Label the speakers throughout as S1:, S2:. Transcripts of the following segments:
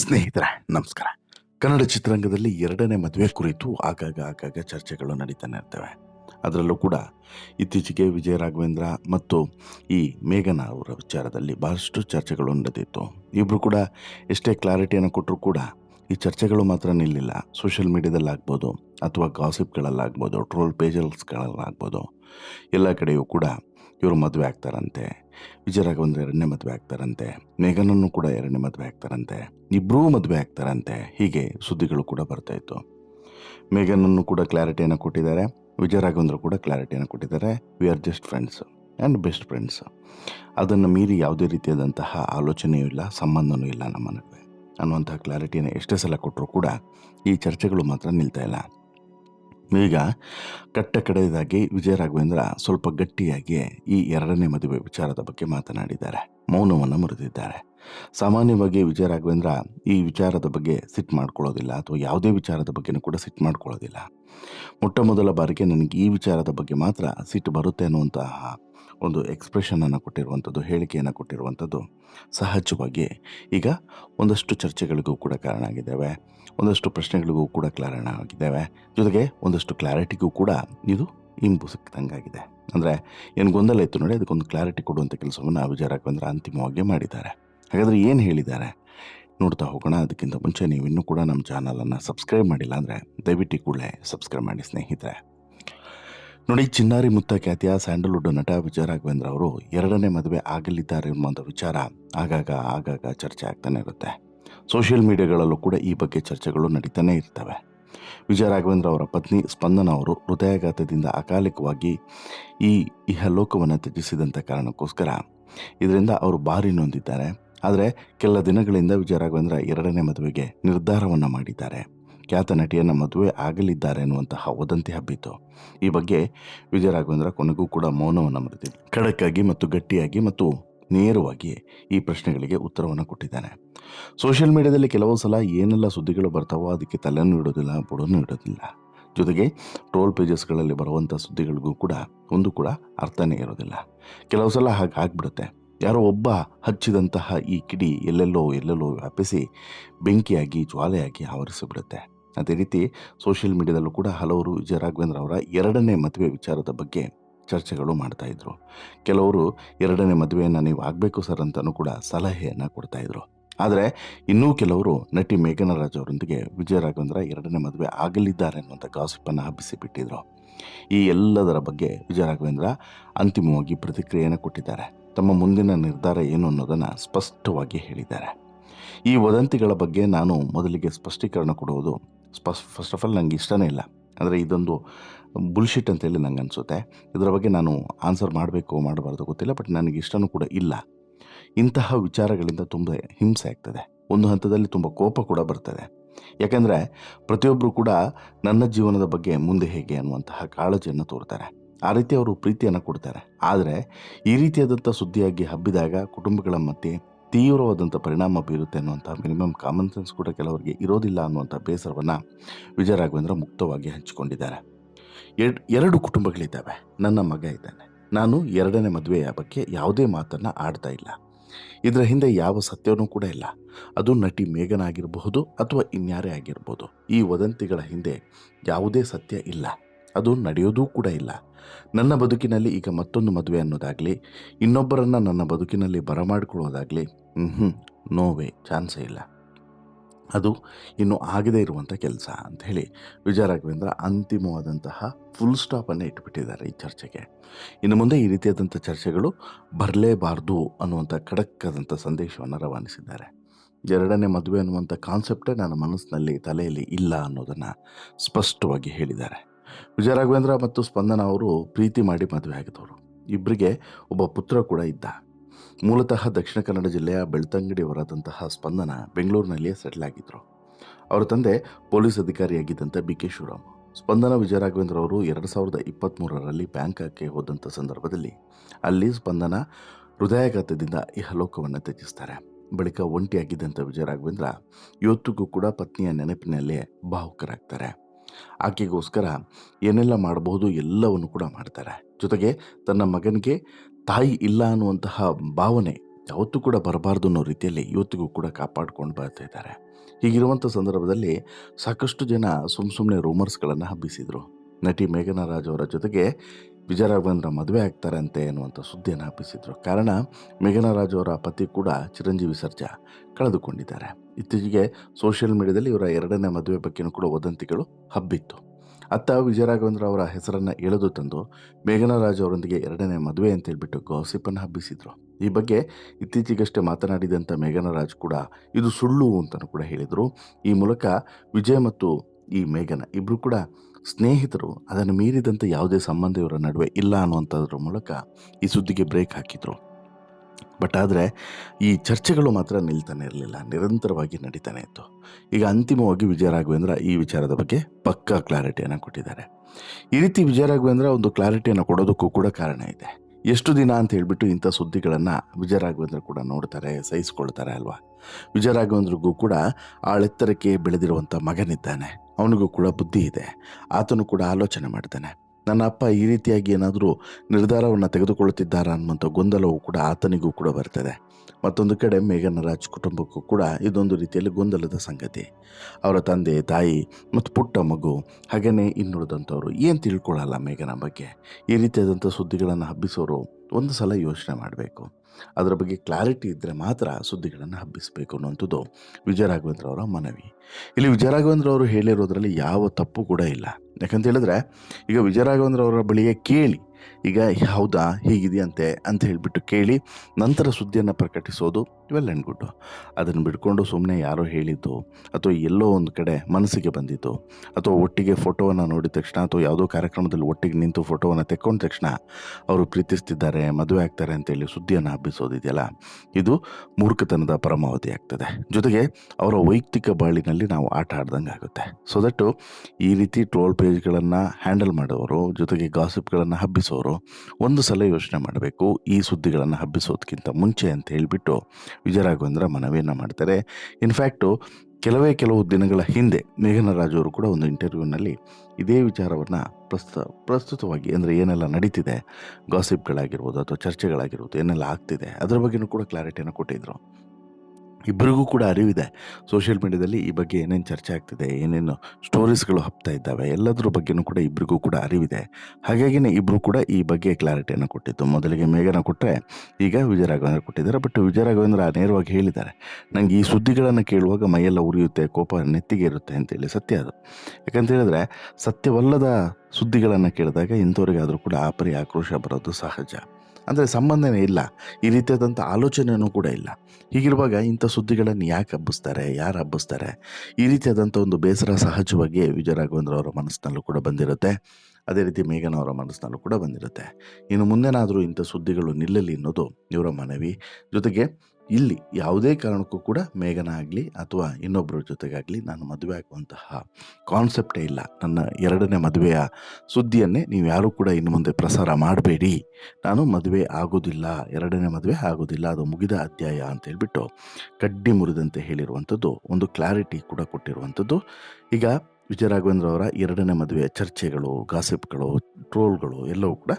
S1: ಸ್ನೇಹಿತರೆ, ನಮಸ್ಕಾರ. ಕನ್ನಡ ಚಿತ್ರರಂಗದಲ್ಲಿ ಎರಡನೇ ಮದುವೆ ಕುರಿತು ಆಗಾಗ ಆಗಾಗ ಚರ್ಚೆಗಳು ನಡೀತಾನೆ ಇರ್ತವೆ. ಅದರಲ್ಲೂ ಕೂಡ ಇತ್ತೀಚೆಗೆ ವಿಜಯ ರಾಘವೇಂದ್ರ ಮತ್ತು ಈ ಮೇಘನ ಅವರ ವಿಚಾರದಲ್ಲಿ ಬಹಳಷ್ಟು ಚರ್ಚೆಗಳು ನಡೆದಿತ್ತು. ಇಬ್ಬರು ಕೂಡ ಎಷ್ಟೇ ಕ್ಲಾರಿಟಿಯನ್ನು ಕೊಟ್ಟರು ಕೂಡ ಈ ಚರ್ಚೆಗಳು ಮಾತ್ರ ನಿಲ್ಲಿಲ್ಲ. ಸೋಷಿಯಲ್ ಮೀಡ್ಯಾದಲ್ಲಾಗ್ಬೋದು ಅಥವಾ ಗಾಸಿಪ್ಗಳಲ್ಲಾಗ್ಬೋದು, ಟ್ರೋಲ್ ಪೇಜಲ್ಸ್ಗಳಲ್ಲಾಗ್ಬೋದು ಎಲ್ಲ ಕಡೆಯೂ ಕೂಡ ಇವರು ಮದುವೆ ಆಗ್ತಾರಂತೆ. ವಿಜಯ ರಾಘವೇಂದ್ರ ಎರಡನೇ ಮದುವೆ ಆಗ್ತಾರಂತೆ, ಮೇಘನನ್ನು ಕೂಡ ಎರಡನೇ ಮದುವೆ ಆಗ್ತಾರಂತೆ ಇಬ್ಬರೂ ಮದುವೆ ಆಗ್ತಾರಂತೆ, ಹೀಗೆ ಸುದ್ದಿಗಳು ಕೂಡ ಬರ್ತಾ ಇತ್ತು. ಮೇಘನನ್ನು ಕೂಡ ಕ್ಲಾರಿಟಿಯನ್ನು ಕೊಟ್ಟಿದ್ದಾರೆ ವಿಜಯ ರಾಘವೇಂದ್ರ ಕೂಡ ಕ್ಲಾರಿಟಿಯನ್ನು ಕೊಟ್ಟಿದ್ದಾರೆ we are just friends and best friends ಅದನ್ನು ಮೀರಿ ಯಾವುದೇ ರೀತಿಯಾದಂತಹ ಆಲೋಚನೆಯೂ ಇಲ್ಲ, ಸಂಬಂಧನೂ ಇಲ್ಲ ನಮ್ಮ ನಡುವೆ ಅನ್ನುವಂಥ ಕ್ಲಾರಿಟಿಯನ್ನು ಎಷ್ಟೇ ಸಲ ಕೊಟ್ಟರೂ ಕೂಡ ಈ ಚರ್ಚೆಗಳು ಮಾತ್ರ ನಿಲ್ತಾ ಇಲ್ಲ. ಈಗ ಕಟ್ಟ ಕಡೆಯದಾಗಿ ವಿಜಯ ರಾಘವೇಂದ್ರ ಸ್ವಲ್ಪ ಗಟ್ಟಿಯಾಗಿ ಈ ಎರಡನೇ ಮದುವೆ ವಿಚಾರದ ಬಗ್ಗೆ ಮಾತನಾಡಿದ್ದಾರೆ. ಮೌನವನ್ನು ಮುರಿದಿದ್ದಾರೆ ಸಾಮಾನ್ಯವಾಗಿ ವಿಜಯ ರಾಘವೇಂದ್ರ ಈ ವಿಚಾರದ ಬಗ್ಗೆ ಸಿಟ್ ಮಾಡ್ಕೊಳ್ಳೋದಿಲ್ಲ ಅಥವಾ ಯಾವುದೇ ವಿಚಾರದ ಬಗ್ಗೆನೂ ಕೂಡ ಸಿಟ್ ಮಾಡ್ಕೊಳ್ಳೋದಿಲ್ಲ. ಮೊಟ್ಟ ಮೊದಲ ಬಾರಿಗೆ ನನಗೆ ಈ ವಿಚಾರದ ಬಗ್ಗೆ ಮಾತ್ರ ಸಿಟ್ಟು ಬರುತ್ತೆ ಅನ್ನುವಂತಹ ಒಂದು ಎಕ್ಸ್ಪ್ರೆಷನನ್ನು ಕೊಟ್ಟಿರುವಂಥದ್ದು, ಹೇಳಿಕೆಯನ್ನು ಕೊಟ್ಟಿರುವಂಥದ್ದು ಸಹಜವಾಗಿ ಈಗ ಒಂದಷ್ಟು ಚರ್ಚೆಗಳಿಗೂ ಕೂಡ ಕಾರಣ ಆಗಿದ್ದಾವೆ. ಒಂದಷ್ಟು ಪ್ರಶ್ನೆಗಳಿಗೂ ಕೂಡ ಕಾರಣ ಆಗಿದ್ದಾವೆ. ಜೊತೆಗೆ ಒಂದಷ್ಟು ಕ್ಲಾರಿಟಿಗೂ ಕೂಡ ಇದು ಇಂಬು ಸಿಕ್ಕಿದಂಗಾಗಿದೆ. ಅಂದರೆ ಏನು ಗೊಂದಲ ಇತ್ತು ನೋಡಿ, ಅದಕ್ಕೊಂದು ಕ್ಲಾರಿಟಿ ಕೊಡುವಂಥ ಕೆಲಸವನ್ನು ವಿಜಯ ರಾಘವೇಂದ್ರ ಅಂತಿಮವಾಗಿ ಮಾಡಿದ್ದಾರೆ. ಹಾಗಾದರೆ ಏನು ಹೇಳಿದ್ದಾರೆ? ನೋಡ್ತಾ ಹೋಗೋಣ. ಅದಕ್ಕಿಂತ ಮುಂಚೆ ನೀವು ಇನ್ನೂ ಕೂಡ ನಮ್ಮ ಚಾನಲನ್ನು ಸಬ್ಸ್ಕ್ರೈಬ್ ಮಾಡಿಲ್ಲ ಅಂದರೆ ದಯವಿಟ್ಟು ಕೂಡಲೇ ಸಬ್ಸ್ಕ್ರೈಬ್ ಮಾಡಿ ಸ್ನೇಹಿತರೆ. ನೋಡಿ, ಚಿನ್ನಾರಿ ಮುತ್ತ ಖ್ಯಾತಿಯ ಸ್ಯಾಂಡಲ್ವುಡ್ ನಟ ವಿಜಯ ರಾಘವೇಂದ್ರ ಅವರು ಎರಡನೇ ಮದುವೆ ಆಗಲಿದ್ದಾರೆ ಒಂದು ವಿಚಾರ ಆಗಾಗ ಆಗಾಗ ಚರ್ಚೆ ಆಗ್ತಾನೆ ಇರುತ್ತೆ. ಸೋಷಿಯಲ್ ಮೀಡಿಯಾಗಳಲ್ಲೂ ಕೂಡ ಈ ಬಗ್ಗೆ ಚರ್ಚೆಗಳು ನಡೀತಾನೆ ಇರ್ತವೆ. ವಿಜಯ ರಾಘವೇಂದ್ರ ಅವರ ಪತ್ನಿ ಸ್ಪಂದನ ಅವರು ಹೃದಯಾಘಾತದಿಂದ ಅಕಾಲಿಕವಾಗಿ ಈ ಇಹಲೋಕವನ್ನು ತ್ಯಜಿಸಿದಂಥ ಕಾರಣಕ್ಕೋಸ್ಕರ ಇದರಿಂದ ಅವರು ಭಾರಿ ನೊಂದಿದ್ದಾರೆ. ಆದರೆ ಕೆಲ ದಿನಗಳಿಂದ ವಿಜಯ ರಾಘವೇಂದ್ರ ಎರಡನೇ ಮದುವೆಗೆ ನಿರ್ಧಾರವನ್ನು ಮಾಡಿದ್ದಾರೆ. ಖ್ಯಾತ ನಟಿಯನ್ನು ಮದುವೆ ಆಗಲಿದ್ದಾರೆ ಎನ್ನುವಂತಹ ವದಂತಿ ಹಬ್ಬಿತು ಈ ಬಗ್ಗೆ ವಿಜಯ ರಾಘವೇಂದ್ರ ಕೊನೆಗೂ ಕೂಡ ಮೌನವನ್ನು ಮರೆತಿದ್ದರು ಖಡಕ್ಕಾಗಿ ಮತ್ತು ಗಟ್ಟಿಯಾಗಿ ಮತ್ತು ನೇರವಾಗಿ ಈ ಪ್ರಶ್ನೆಗಳಿಗೆ ಉತ್ತರವನ್ನು ಕೊಟ್ಟಿದ್ದಾನೆ. ಸೋಷಿಯಲ್ ಮೀಡಿಯಾದಲ್ಲಿ ಕೆಲವು ಸಲ ಏನೆಲ್ಲ ಸುದ್ದಿಗಳು ಬರ್ತಾವೋ ಅದಕ್ಕೆ ತಲೆನೂ ಇಡೋದಿಲ್ಲ ಬುಡನೂ ಇಡೋದಿಲ್ಲ. ಜೊತೆಗೆ ಟ್ರೋಲ್ ಪೇಜಸ್ಗಳಲ್ಲಿ ಬರುವಂಥ ಸುದ್ದಿಗಳಿಗೂ ಕೂಡ ಒಂದು ಕೂಡ ಅರ್ಥನೇ ಇರೋದಿಲ್ಲ. ಕೆಲವು ಸಲ ಹಾಗೆ ಆಗಿಬಿಡುತ್ತೆ. ಯಾರೋ ಒಬ್ಬ ಹಚ್ಚಿದಂತಹ ಈ ಕಿಡಿ ಎಲ್ಲೆಲ್ಲೋ ಎಲ್ಲೆಲ್ಲೋ ವ್ಯಾಪಿಸಿ ಬೆಂಕಿಯಾಗಿ, ಜ್ವಾಲೆಯಾಗಿ ಆವರಿಸಿಬಿಡುತ್ತೆ. ಅದೇ ರೀತಿ ಸೋಷಿಯಲ್ ಮೀಡಿಯಾದಲ್ಲೂ ಕೂಡ ಹಲವರು ವಿಜಯ ರಾಘವೇಂದ್ರ ಅವರ ಎರಡನೇ ಮದುವೆ ವಿಚಾರದ ಬಗ್ಗೆ ಚರ್ಚೆಗಳು ಮಾಡ್ತಾ ಇದ್ರು. ಕೆಲವರು ಎರಡನೇ ಮದುವೆಯನ್ನು ನೀವು ಆಗಬೇಕು ಸರ್ ಅಂತಲೂ ಕೂಡ ಸಲಹೆಯನ್ನು ಕೊಡ್ತಾ ಇದ್ರು. ಆದರೆ ಇನ್ನೂ ಕೆಲವರು ನಟಿ ಮೇಘನರಾಜ್ ಅವರೊಂದಿಗೆ ವಿಜಯ ರಾಘವೇಂದ್ರ ಎರಡನೇ ಮದುವೆ ಆಗಲಿದ್ದಾರೆ ಅನ್ನುವಂಥ ಗಾಸಿಪ್ಪನ್ನು ಹಬ್ಬಿಸಿ ಬಿಟ್ಟಿದ್ರು ಈ ಎಲ್ಲದರ ಬಗ್ಗೆ ವಿಜಯ ರಾಘವೇಂದ್ರ ಅಂತಿಮವಾಗಿ ಪ್ರತಿಕ್ರಿಯೆಯನ್ನು ಕೊಟ್ಟಿದ್ದಾರೆ. ತಮ್ಮ ಮುಂದಿನ ನಿರ್ಧಾರ ಏನು ಅನ್ನೋದನ್ನು ಸ್ಪಷ್ಟವಾಗಿ ಹೇಳಿದ್ದಾರೆ. ಈ ವದಂತಿಗಳ ಬಗ್ಗೆ ನಾನು ಮೊದಲಿಗೆ ಸ್ಪಷ್ಟೀಕರಣ ಕೊಡುವುದು ಸ್ಪಸ್ ಫಸ್ಟ್ ಆಫ್ ಆಲ್ ನನಗೆ ಇಷ್ಟನೇ ಇಲ್ಲ. ಅಂದರೆ ಇದೊಂದು ಬುಲ್ಶಿಟ್ ಅಂತೇಳಿ ನಂಗೆ ಅನಿಸುತ್ತೆ. ಇದರ ಬಗ್ಗೆ ನಾನು ಆನ್ಸರ್ ಮಾಡಬೇಕು ಮಾಡಬಾರ್ದು ಗೊತ್ತಿಲ್ಲ ಬಟ್ ನನಗೆ ಇಷ್ಟನೂ ಕೂಡ ಇಲ್ಲ. ಇಂತಹ ವಿಚಾರಗಳಿಂದ ತುಂಬ ಹಿಂಸೆ ಆಗ್ತದೆ. ಒಂದು ಹಂತದಲ್ಲಿ ತುಂಬ ಕೋಪ ಕೂಡ ಬರ್ತದೆ. ಯಾಕೆಂದರೆ ಪ್ರತಿಯೊಬ್ಬರು ಕೂಡ ನನ್ನ ಜೀವನದ ಬಗ್ಗೆ ಮುಂದೆ ಹೇಗೆ ಅನ್ನುವಂತಹ ಕಾಳಜಿಯನ್ನು ತೋರ್ತಾರೆ. ಆ ರೀತಿ ಅವರು ಪ್ರೀತಿಯನ್ನು ಕೊಡ್ತಾರೆ. ಆದರೆ ಈ ರೀತಿಯಾದಂಥ ಸುದ್ದಿಯಾಗಿ ಹಬ್ಬಿದಾಗ ಕುಟುಂಬಗಳ ಮಧ್ಯೆ ತೀವ್ರವಾದಂಥ ಪರಿಣಾಮ ಬೀರುತ್ತೆ ಅನ್ನುವಂಥ ಮಿನಿಮಮ್ ಕಾಮನ್ ಸೆನ್ಸ್ ಕೂಡ ಕೆಲವರಿಗೆ ಇರೋದಿಲ್ಲ ಅನ್ನುವಂಥ ಬೇಸರವನ್ನು ವಿಜಯ ರಾಘವೇಂದ್ರ ಮುಕ್ತವಾಗಿ ಹಂಚಿಕೊಂಡಿದ್ದಾರೆ. ಎರಡು ಎರಡು ಕುಟುಂಬಗಳಿದ್ದಾವೆ. ನನ್ನ ಮಗ ಇದ್ದಾನೆ. ನಾನು ಎರಡನೇ ಮದುವೆಯ ಬಗ್ಗೆ ಯಾವುದೇ ಮಾತನ್ನು ಆಡ್ತಾ ಇಲ್ಲ. ಇದರ ಹಿಂದೆ ಯಾವ ಸತ್ಯವೂ ಕೂಡ ಇಲ್ಲ. ಅದು ನಟಿ ಮೇಘನ ಆಗಿರಬಹುದು ಅಥವಾ ಇನ್ಯಾರೇ ಆಗಿರ್ಬೋದು. ಈ ವದಂತಿಗಳ ಹಿಂದೆ ಯಾವುದೇ ಸತ್ಯ ಇಲ್ಲ. ಅದು ನಡೆಯೋದೂ ಕೂಡ ಇಲ್ಲ. ನನ್ನ ಬದುಕಿನಲ್ಲಿ ಈಗ ಮತ್ತೊಂದು ಮದುವೆ ಅನ್ನೋದಾಗಲಿ, ಇನ್ನೊಬ್ಬರನ್ನು ನನ್ನ ಬದುಕಿನಲ್ಲಿ ಬರಮಾಡಿಕೊಳ್ಳೋದಾಗಲಿ ಹ್ಞೂ ನೋವೇ, ಚಾನ್ಸೇ ಇಲ್ಲ. ಅದು ಇನ್ನು ಆಗದೇ ಇರುವಂಥ ಕೆಲಸ ಅಂತ ಹೇಳಿ ವಿಜಯ ರಾಘವೇಂದ್ರ ಅಂತಿಮವಾದಂತಹ ಫುಲ್ ಸ್ಟಾಪನ್ನು ಇಟ್ಬಿಟ್ಟಿದ್ದಾರೆ ಈ ಚರ್ಚೆಗೆ. ಇನ್ನು ಮುಂದೆ ಈ ರೀತಿಯಾದಂಥ ಚರ್ಚೆಗಳು ಬರಲೇಬಾರ್ದು ಅನ್ನುವಂಥ ಖಡಕ್ಕಾದಂಥ ಸಂದೇಶವನ್ನು ರವಾನಿಸಿದ್ದಾರೆ. ಎರಡನೇ ಮದುವೆ ಅನ್ನುವಂಥ ಕಾನ್ಸೆಪ್ಟೇ ನನ್ನ ಮನಸ್ಸಿನಲ್ಲಿ ತಲೆಯಲ್ಲಿ ಇಲ್ಲ ಅನ್ನೋದನ್ನು ಸ್ಪಷ್ಟವಾಗಿ ಹೇಳಿದ್ದಾರೆ. ವಿಜಯ ರಾಘವೇಂದ್ರ ಮತ್ತು ಸ್ಪಂದನ ಅವರು ಪ್ರೀತಿ ಮಾಡಿ ಮದುವೆ ಆಗಿದವರು ಇಬ್ಬರಿಗೆ ಒಬ್ಬ ಪುತ್ರ ಕೂಡ ಇದ್ದ. ಮೂಲತಃ ದಕ್ಷಿಣ ಕನ್ನಡ ಜಿಲ್ಲೆಯ ಬೆಳ್ತಂಗಡಿಯವರಾದಂತಹ ಸ್ಪಂದನ ಬೆಂಗಳೂರಿನಲ್ಲಿಯೇ ಸೆಟ್ಲ್ ಆಗಿದ್ದರು ಅವರ ತಂದೆ ಪೊಲೀಸ್ ಅಧಿಕಾರಿಯಾಗಿದ್ದಂಥ ಬಿ ಕೆ ಶಿವರಾಮ್. ಸ್ಪಂದನ ವಿಜಯ ರಾಘವೇಂದ್ರ ಅವರು ಎರಡು ಸಾವಿರದ ಇಪ್ಪತ್ತ್ಮೂರರಲ್ಲಿ ಬ್ಯಾಂಕಾಕ್ಗೆ ಹೋದಂಥ ಸಂದರ್ಭದಲ್ಲಿ ಅಲ್ಲಿ ಸ್ಪಂದನ ಹೃದಯಾಘಾತದಿಂದ ಇಹಲೋಕವನ್ನು ತ್ಯಜಿಸ್ತಾರೆ. ಬಳಿಕ ಒಂಟಿಯಾಗಿದ್ದಂಥ ವಿಜಯ ರಾಘವೇಂದ್ರ ಇವತ್ತಿಗೂ ಕೂಡ ಪತ್ನಿಯ ನೆನಪಿನಲ್ಲೇ ಭಾವುಕರಾಗ್ತಾರೆ ಆಕೆಗೋಸ್ಕರ ಏನೆಲ್ಲ ಮಾಡಬಹುದು ಎಲ್ಲವನ್ನು ಕೂಡ ಮಾಡ್ತಾರೆ. ಜೊತೆಗೆ ತನ್ನ ಮಗನಿಗೆ ತಾಯಿ ಇಲ್ಲ ಅನ್ನುವಂತಹ ಭಾವನೆ ಯಾವತ್ತೂ ಕೂಡ ಬರಬಾರ್ದು ಅನ್ನೋ ರೀತಿಯಲ್ಲಿ ಇವತ್ತಿಗೂ ಕೂಡ ಕಾಪಾಡ್ಕೊಂಡು ಬರ್ತಾ ಇದ್ದಾರೆ. ಹೀಗಿರುವಂಥ ಸಂದರ್ಭದಲ್ಲಿ ಸಾಕಷ್ಟು ಜನ ಸುಮ್ಮ ಸುಮ್ಮನೆ ರೂಮರ್ಸ್ಗಳನ್ನು ಹಬ್ಬಿಸಿದರು. ನಟಿ ಮೇಘನಾ ರಾಜ್ ಅವರ ಜೊತೆಗೆ ವಿಜಯ ರಾಘವೇಂದ್ರ ಮದುವೆ ಆಗ್ತಾರಂತೆ ಅನ್ನುವಂಥ ಸುದ್ದಿಯನ್ನು ಹಬ್ಬಿಸಿದರು. ಕಾರಣ ಮೇಘನರಾಜು ಅವರ ಪತಿ ಕೂಡ ಚಿರಂಜೀವಿ ಸರ್ಜಾ ಕಳೆದುಕೊಂಡಿದ್ದಾರೆ. ಇತ್ತೀಚೆಗೆ ಸೋಷಿಯಲ್ ಮೀಡಿಯಾದಲ್ಲಿ ಇವರ ಎರಡನೇ ಮದುವೆ ಬಗ್ಗೆನೂ ಕೂಡ ವದಂತಿಗಳು ಹಬ್ಬಿತ್ತು. ಅತ್ತ ವಿಜಯರಾಘವೇಂದ್ರ ಅವರ ಹೆಸರನ್ನು ಎಳೆದು ತಂದು ಮೇಘನರಾಜ್ ಅವರೊಂದಿಗೆ ಎರಡನೇ ಮದುವೆ ಅಂತ ಹೇಳ್ಬಿಟ್ಟು ಗಾಸಿಪನ್ನು ಹಬ್ಬಿಸಿದ್ರು. ಈ ಬಗ್ಗೆ ಇತ್ತೀಚೆಗಷ್ಟೇ ಮಾತನಾಡಿದಂಥ ಮೇಘನರಾಜ್ ಕೂಡ ಇದು ಸುಳ್ಳು ಅಂತಲೂ ಕೂಡ ಹೇಳಿದರು. ಈ ಮೂಲಕ ವಿಜಯ್ ಮತ್ತು ಈ ಮೇಘನ ಇಬ್ಬರು ಕೂಡ ಸ್ನೇಹಿತರು ಅದನ್ನು ಮೀರಿದಂಥ ಯಾವುದೇ ಸಂಬಂಧ ಇವರ ನಡುವೆ ಇಲ್ಲ ಅನ್ನುವಂಥದ್ರ ಮೂಲಕ ಈ ಸುದ್ದಿಗೆ ಬ್ರೇಕ್ ಹಾಕಿದರು. ಬಟ್ ಆದರೆ ಈ ಚರ್ಚೆಗಳು ಮಾತ್ರ ನಿಲ್ತಾನೆ ಇರಲಿಲ್ಲ, ನಿರಂತರವಾಗಿ ನಡೀತಾನೆ ಇತ್ತು. ಈಗ ಅಂತಿಮವಾಗಿ ವಿಜಯ ರಾಘವೇಂದ್ರ ಈ ವಿಚಾರದ ಬಗ್ಗೆ ಪಕ್ಕಾ ಕ್ಲಾರಿಟಿಯನ್ನು ಕೊಟ್ಟಿದ್ದಾರೆ. ಈ ರೀತಿ ವಿಜಯ ರಾಘವೇಂದ್ರ ಒಂದು ಕ್ಲಾರಿಟಿಯನ್ನು ಕೊಡೋದಕ್ಕೂ ಕೂಡ ಕಾರಣ ಇದೆ. ಎಷ್ಟು ದಿನ ಅಂತ ಹೇಳಿಬಿಟ್ಟು ಇಂಥ ಸುದ್ದಿಗಳನ್ನು ವಿಜಯ ರಾಘವೇಂದ್ರ ಕೂಡ ನೋಡ್ತಾರೆ, ಸಹಿಸ್ಕೊಳ್ತಾರೆ ಅಲ್ವಾ? ವಿಜಯ ರಾಘವೇಂದ್ರಿಗೂ ಕೂಡ ಆಳೆತ್ತರಕ್ಕೆ ಬೆಳೆದಿರುವಂಥ ಮಗನಿದ್ದಾನೆ. ಅವನಿಗೂ ಕೂಡ ಬುದ್ಧಿ ಇದೆ. ಆತನು ಕೂಡ ಆಲೋಚನೆ ಮಾಡ್ತಾನೆ. ನನ್ನ ಅಪ್ಪ ಈ ರೀತಿಯಾಗಿ ಏನಾದರೂ ನಿರ್ಧಾರವನ್ನು ತೆಗೆದುಕೊಳ್ಳುತ್ತಿದ್ದಾರಾ ಅನ್ನುವಂಥ ಗೊಂದಲವು ಕೂಡ ಆತನಿಗೂ ಕೂಡ ಬರ್ತದೆ. ಮತ್ತೊಂದು ಕಡೆ ಮೇಘನ ರಾಜ್ ಕುಟುಂಬಕ್ಕೂ ಕೂಡ ಇದೊಂದು ರೀತಿಯಲ್ಲಿ ಗೊಂದಲದ ಸಂಗತಿ. ಅವರ ತಂದೆ, ತಾಯಿ ಮತ್ತು ಪುಟ್ಟ ಮಗು ಹಾಗೆಯೇ ಇನ್ನುಳಿದಂಥವ್ರು ಏನು ತಿಳ್ಕೊಳ್ಳಲ್ಲ ಮೇಘನ ಬಗ್ಗೆ. ಈ ರೀತಿಯಾದಂಥ ಸುದ್ದಿಗಳನ್ನು ಹಬ್ಬಿಸೋರು ಒಂದು ಸಲ ಯೋಚನೆ ಮಾಡಬೇಕು. ಅದರ ಬಗ್ಗೆ ಕ್ಲಾರಿಟಿ ಇದ್ದರೆ ಮಾತ್ರ ಸುದ್ದಿಗಳನ್ನು ಹಬ್ಬಿಸಬೇಕು ಅನ್ನುವಂಥದ್ದು ವಿಜಯ ರಾಘವೇಂದ್ರ ಅವರ ಮನವಿ. ಇಲ್ಲಿ ವಿಜಯ ರಾಘವೇಂದ್ರ ಅವರು ಹೇಳಿರೋದ್ರಲ್ಲಿ ಯಾವ ತಪ್ಪು ಕೂಡ ಇಲ್ಲ. ಯಾಕಂತ ಹೇಳಿದ್ರೆ, ಈಗ ವಿಜಯ ರಾಘವೇಂದ್ರ ಅವರ ಬಳಿಗೆ ಕೇಳಿ ಈಗ ಹೌದಾ, ಹೀಗಿದೆಯಂತೆ ಅಂತ ಹೇಳಿಬಿಟ್ಟು ಕೇಳಿ ನಂತರ ಸುದ್ದಿಯನ್ನು ಪ್ರಕಟಿಸೋದು ಇವೆಲ್ಲ ಆ್ಯಂಡ್ ಅದನ್ನು ಬಿಟ್ಕೊಂಡು ಸುಮ್ಮನೆ ಯಾರೋ ಹೇಳಿದ್ದು ಅಥವಾ ಎಲ್ಲೋ ಒಂದು ಕಡೆ ಮನಸ್ಸಿಗೆ ಬಂದಿದ್ದು ಅಥವಾ ಒಟ್ಟಿಗೆ ಫೋಟೋವನ್ನು ನೋಡಿದ ತಕ್ಷಣ ಅಥವಾ ಯಾವುದೋ ಕಾರ್ಯಕ್ರಮದಲ್ಲಿ ಒಟ್ಟಿಗೆ ನಿಂತು ಫೋಟೋವನ್ನು ತೆಕ್ಕೊಂಡ ತಕ್ಷಣ ಅವರು ಪ್ರೀತಿಸ್ತಿದ್ದಾರೆ, ಮದುವೆ ಆಗ್ತಾರೆ ಅಂತೇಳಿ ಸುದ್ದಿಯನ್ನು ಹಬ್ಬಿಸೋದಿದೆಯಲ್ಲ, ಇದು ಮೂರ್ಖತನದ ಪರಮಾವಧಿ ಆಗ್ತದೆ. ಜೊತೆಗೆ ಅವರ ವೈಯಕ್ತಿಕ ಬಾಳಿನಲ್ಲಿ ನಾವು ಆಟ ಆಡ್ದಂಗೆ ಆಗುತ್ತೆ. ಸೊ ದಟ್ಟು ಈ ರೀತಿ ಟ್ರೋಲ್ ಪೇಜ್ಗಳನ್ನು ಹ್ಯಾಂಡಲ್ ಮಾಡೋರು ಜೊತೆಗೆ ಗಾಸಿಪ್ಗಳನ್ನು ಹಬ್ಬಿಸೋರು ಒಂದು ಸಲ ಯೋಚನೆ ಮಾಡಬೇಕು, ಈ ಸುದ್ದಿಗಳನ್ನು ಹಬ್ಬಿಸೋದಕ್ಕಿಂತ ಮುಂಚೆ ಅಂತ ಹೇಳಿಬಿಟ್ಟು ವಿಜಯರಾಘವೇಂದ್ರ ಮನವಿಯನ್ನು ಮಾಡ್ತಾರೆ. ಇನ್ಫ್ಯಾಕ್ಟು ಕೆಲವೇ ಕೆಲವು ದಿನಗಳ ಹಿಂದೆ ಮೇಘನರಾಜವರು ಕೂಡ ಒಂದು ಇಂಟರ್ವ್ಯೂನಲ್ಲಿ ಇದೇ ವಿಚಾರವನ್ನು ಪ್ರಸ್ತುತ ಪ್ರಸ್ತುತವಾಗಿ ಅಂದರೆ ಏನೆಲ್ಲ ನಡೀತಿದೆ ಗಾಸಿಪ್ಗಳಾಗಿರ್ಬೋದು ಅಥವಾ ಚರ್ಚೆಗಳಾಗಿರ್ಬೋದು, ಏನೆಲ್ಲ ಆಗ್ತಿದೆ, ಅದರ ಬಗ್ಗೆನೂ ಕೂಡ ಕ್ಲಾರಿಟಿಯನ್ನು ಕೊಟ್ಟಿದ್ದರು ಇಬ್ಬರಿಗೂ ಕೂಡ ಅರಿವಿದೆ. ಸೋಷಿಯಲ್ ಮೀಡ್ಯಾದಲ್ಲಿ ಈ ಬಗ್ಗೆ ಏನೇನು ಚರ್ಚೆ ಆಗ್ತಿದೆ, ಏನೇನು ಸ್ಟೋರೀಸ್ಗಳು ಹಬ್ತಾ ಇದ್ದಾವೆ, ಎಲ್ಲದರ ಬಗ್ಗೆನೂ ಕೂಡ ಇಬ್ಬರಿಗೂ ಕೂಡ ಅರಿವಿದೆ. ಹಾಗಾಗಿನೇ ಇಬ್ಬರು ಕೂಡ ಈ ಬಗ್ಗೆ ಕ್ಲಾರಿಟಿಯನ್ನು ಕೊಟ್ಟಿದ್ದು. ಮೊದಲಿಗೆ ಮೇಘನ ಕೊಟ್ಟರೆ ಈಗ ವಿಜಯ ರಾಘವೇಂದ್ರ ಕೊಟ್ಟಿದ್ದಾರೆ. ಬಟ್ ವಿಜಯ ರಾಘವೇಂದ್ರ ನೇರವಾಗಿ ಹೇಳಿದ್ದಾರೆ ನನಗೆ ಈ ಸುದ್ದಿಗಳನ್ನು ಕೇಳುವಾಗ ಮೈಯೆಲ್ಲ ಉರಿಯುತ್ತೆ, ಕೋಪ ನೆತ್ತಿಗೆ ಇರುತ್ತೆ ಅಂತೇಳಿ ಸತ್ಯ ಅದು. ಯಾಕಂತ ಹೇಳಿದ್ರೆ, ಸತ್ಯವಲ್ಲದ ಸುದ್ದಿಗಳನ್ನು ಕೇಳಿದಾಗ ಇಂಥವ್ರಿಗಾದರೂ ಕೂಡ ಆಪರಿ ಆಕ್ರೋಶ ಬರೋದು ಸಹಜ. ಅಂದರೆ ಸಂಬಂಧನೇ ಇಲ್ಲ. ಈ ರೀತಿಯಾದಂಥ ಆಲೋಚನೆಯೂ ಕೂಡ ಇಲ್ಲ. ಹೀಗಿರುವಾಗ ಇಂಥ ಸುದ್ದಿಗಳನ್ನು ಯಾಕೆ ಹಬ್ಬಿಸ್ತಾರೆ, ಯಾರು ಹಬ್ಬಿಸ್ತಾರೆ? ಈ ರೀತಿಯಾದಂಥ ಒಂದು ಬೇಸರ ಸಹಜವಾಗಿ ವಿಜಯ ರಾಘವೇಂದ್ರ ಅವರ ಮನಸ್ಸಿನಲ್ಲೂ ಕೂಡ ಬಂದಿರುತ್ತೆ. ಅದೇ ರೀತಿ ಮೇಘನ ಅವರ ಮನಸ್ಸಿನಲ್ಲೂ ಕೂಡ ಬಂದಿರುತ್ತೆ. ಇನ್ನು ಮುಂದೆನಾದರೂ ಇಂಥ ಸುದ್ದಿಗಳು ನಿಲ್ಲಲಿ ಅನ್ನೋದು ಇವರ ಮನವಿ. ಜೊತೆಗೆ ಇಲ್ಲಿ ಯಾವುದೇ ಕಾರಣಕ್ಕೂ ಕೂಡ ಮೇಘನ ಆಗಲಿ ಅಥವಾ ಇನ್ನೊಬ್ಬರ ಜೊತೆಗಾಗಲಿ ನಾನು ಮದುವೆ ಆಗುವಂತಹ ಕಾನ್ಸೆಪ್ಟೇ ಇಲ್ಲ. ನನ್ನ ಎರಡನೇ ಮದುವೆಯ ಸುದ್ದಿಯನ್ನೇ ನೀವು ಯಾರೂ ಕೂಡ ಇನ್ನು ಮುಂದೆ ಪ್ರಸಾರ ಮಾಡಬೇಡಿ. ನಾನು ಮದುವೆ ಆಗೋದಿಲ್ಲ, ಎರಡನೇ ಮದುವೆ ಆಗೋದಿಲ್ಲ, ಅದು ಮುಗಿದ ಅಧ್ಯಾಯ ಅಂತ ಹೇಳಿಬಿಟ್ಟು ಕಡ್ಡಿ ಮುರಿದಂತೆ ಹೇಳಿರುವಂಥದ್ದು, ಒಂದು ಕ್ಲಾರಿಟಿ ಕೂಡ ಕೊಟ್ಟಿರುವಂಥದ್ದು. ಈಗ ವಿಜಯ ರಾಘವೇಂದ್ರ ಅವರ ಎರಡನೇ ಮದುವೆ ಚರ್ಚೆಗಳು ಗಾಸಿಪ್ಗಳು ಟ್ರೋಲ್ಗಳು ಎಲ್ಲವೂ ಕೂಡ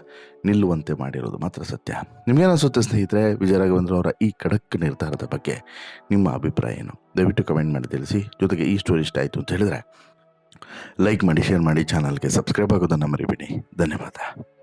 S1: ನಿಲ್ಲುವಂತೆ ಮಾಡಿರೋದು ಮಾತ್ರ ಸತ್ಯ. ನಿಮಗೇನಿಸುತ್ತೆ ಸ್ನೇಹಿತರೆ, ವಿಜಯ ರಾಘವೇಂದ್ರ ಅವರ ಈ ಖಡಕ್ ನಿರ್ಧಾರದ ಬಗ್ಗೆ ನಿಮ್ಮ ಅಭಿಪ್ರಾಯ ಏನು? ದಯವಿಟ್ಟು ಕಮೆಂಟ್ ಮಾಡಿ ತಿಳಿಸಿ. ಜೊತೆಗೆ ಈ ಸ್ಟೋರಿ ಇಷ್ಟ ಆಯಿತು ಅಂತ ಹೇಳಿದ್ರೆ ಲೈಕ್ ಮಾಡಿ ಶೇರ್ ಮಾಡಿ ಚಾನಲ್ಗೆ ಸಬ್ಸ್ಕ್ರೈಬ್ ಆಗೋದನ್ನು ಮರಿಬೇಡಿ. ಧನ್ಯವಾದ.